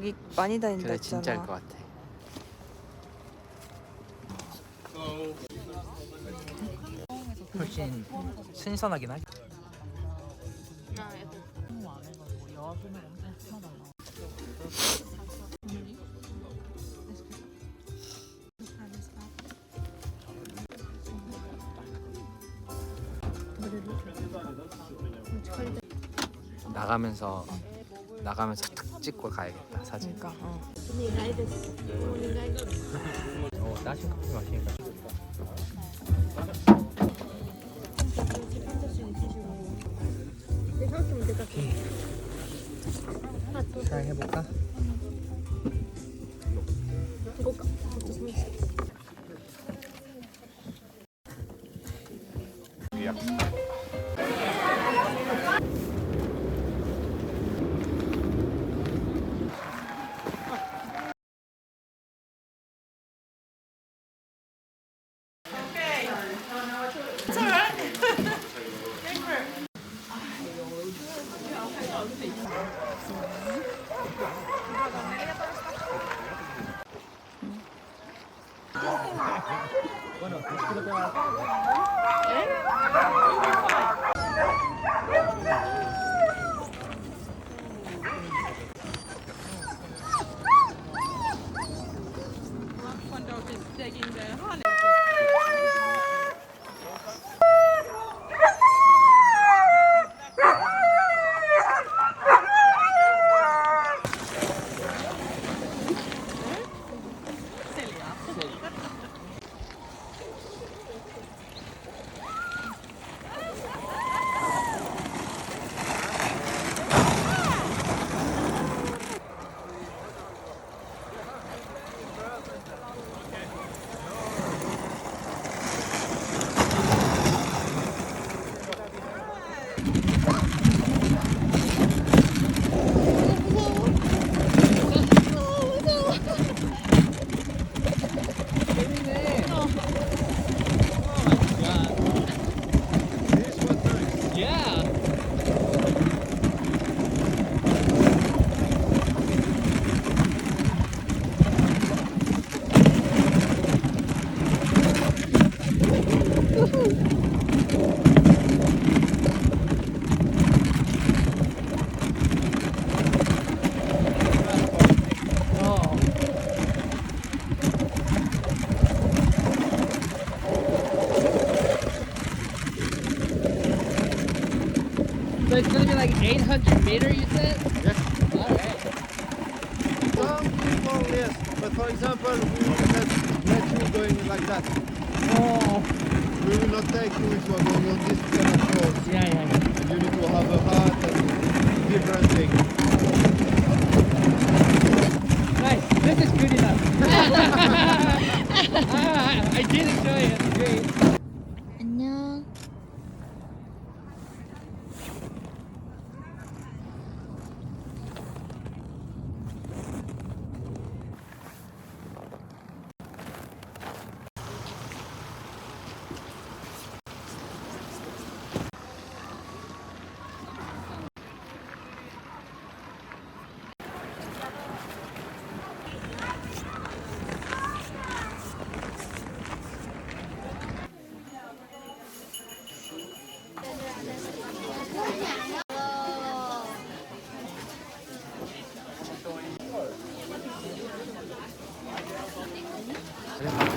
여기 많이 다닌다 그래 했잖아. 진짜일 것 같아. 훨씬 신선하긴 하지. 나가면서 나가면서 탁 찍고 가야겠다 사진. 그러니까 어. 어, 따신 커피 마시니까. 잘 해볼까? Bueno, So it's gonna be like 800 meter, you said? Yes. All right. Some people, yes. But for example, we will you going like that. Oh. We will not take you if you are going on this kind of road. Yeah, yeah, yeah. And you need to have a hat and different things. Yeah.